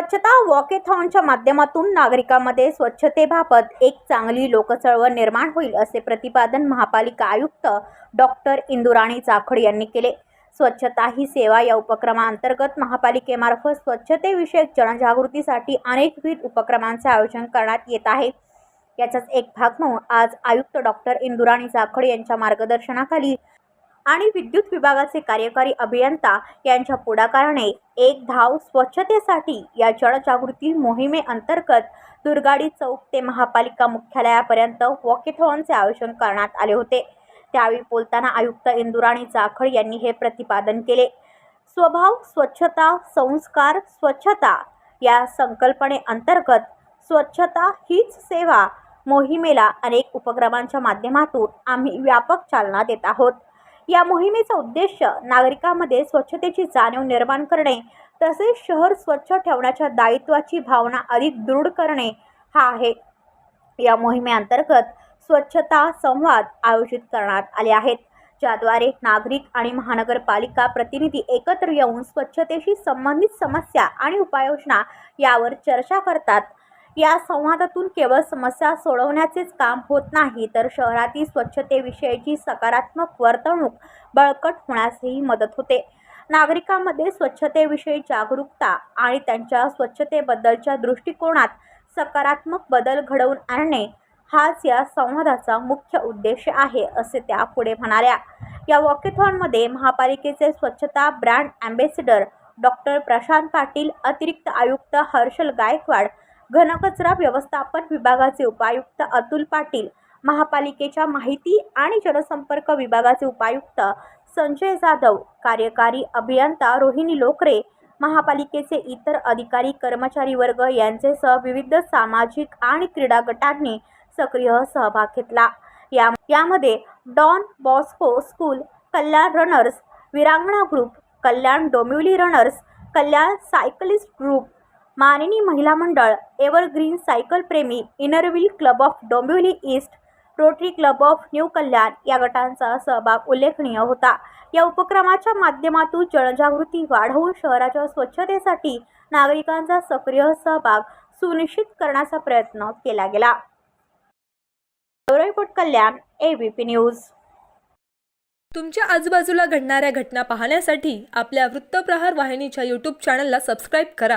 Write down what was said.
स्वच्छता वॉकेथॉनच्या माध्यमातून नागरिकांमध्ये स्वच्छतेबाबत एक चांगली लोकचळवळ निर्माण होईल असे प्रतिपादन महापालिका आयुक्त डॉक्टर इंदुराणी जाखड यांनी केले. स्वच्छता ही सेवा या उपक्रमाअंतर्गत महापालिकेमार्फत स्वच्छतेविषयक जनजागृतीसाठी अनेकविध उपक्रमांचे आयोजन करण्यात येत आहे. याचाच एक भाग म्हणून आज आयुक्त डॉक्टर इंदुराणी जाखड यांच्या मार्गदर्शनाखाली आणि विद्युत विभागाचे कार्यकारी अभियंता यांच्या पुढाकाराने एक धाव स्वच्छतेसाठी या जनजागृती मोहिमेअंतर्गत दुर्गाडी चौक ते महापालिका मुख्यालयापर्यंत वॉकेथॉनचे आयोजन करण्यात आले होते. त्यावेळी बोलताना आयुक्त इंदुराणी जाखड यांनी हे प्रतिपादन केले. स्वभाव स्वच्छता संस्कार स्वच्छता या संकल्पनेअंतर्गत स्वच्छता हीच सेवा मोहिमेला अनेक उपक्रमांच्या माध्यमातून आम्ही व्यापक चालना देत आहोत. या मोहिमेचा उद्देश नागरिकांमध्ये स्वच्छतेची जाणीव निर्माण करणे तसेच शहर स्वच्छ ठेवण्याच्या दायित्वाची भावना अधिक दृढ करणे हा आहे. या मोहिमेअंतर्गत स्वच्छता संवाद आयोजित करण्यात आले आहेत ज्याद्वारे नागरिक आणि महानगरपालिका प्रतिनिधी एकत्र येऊन स्वच्छतेशी संबंधित समस्या आणि उपाययोजना यावर चर्चा करतात. या संवादातून केवळ समस्या सोडवण्याचेच काम होत नाही तर शहरातील स्वच्छतेविषयीची सकारात्मक वर्तणूक बळकट होण्यासही मदत होते. नागरिकांमध्ये स्वच्छतेविषयी जागरूकता आणि त्यांच्या स्वच्छतेबद्दलच्या दृष्टिकोनात सकारात्मक बदल घडवून आणणे हाच या संवादाचा मुख्य उद्देश आहे असे त्या पुढे म्हणाल्या. या वॉकेथॉनमध्ये महापालिकेचे स्वच्छता brand ambassador doctor Prashant Patil अतिरिक्त आयुक्त हर्षल गायकवाड घनकचरा व्यवस्थापन विभागाचे उपायुक्त अतुल पाटील महापालिकेच्या माहिती आणि जनसंपर्क विभागाचे उपायुक्त संजय जाधव कार्यकारी अभियंता रोहिणी लोकरे महापालिकेचे इतर अधिकारी कर्मचारी वर्ग यांचेसह विविध सामाजिक आणि क्रीडा गटांनी सक्रिय सहभाग घेतला. या यामध्ये Don Bosco school Kalyan runners Virangana group Kalyan Dombivli runners Kalyan cyclist group Manini महिला मंडळ evergreen सायकलप्रेमी Inner Wheel club of Dombivli east Rotary club of new Kalyan या गटांचा सहभाग उल्लेखनीय होता. या उपक्रमाच्या माध्यमातून जनजागृती वाढवून शहराच्या स्वच्छतेसाठी नागरिकांचा सक्रिय सहभाग सुनिश्चित करण्याचा प्रयत्न केला गेला. Report Kalyan ABP news. तुमच्या आजूबाजूला घडणाऱ्या घटना पाहण्यासाठी आपल्या वृत्तप्रहार वाहिनीच्या यूट्यूब चॅनलला सबस्क्राईब करा.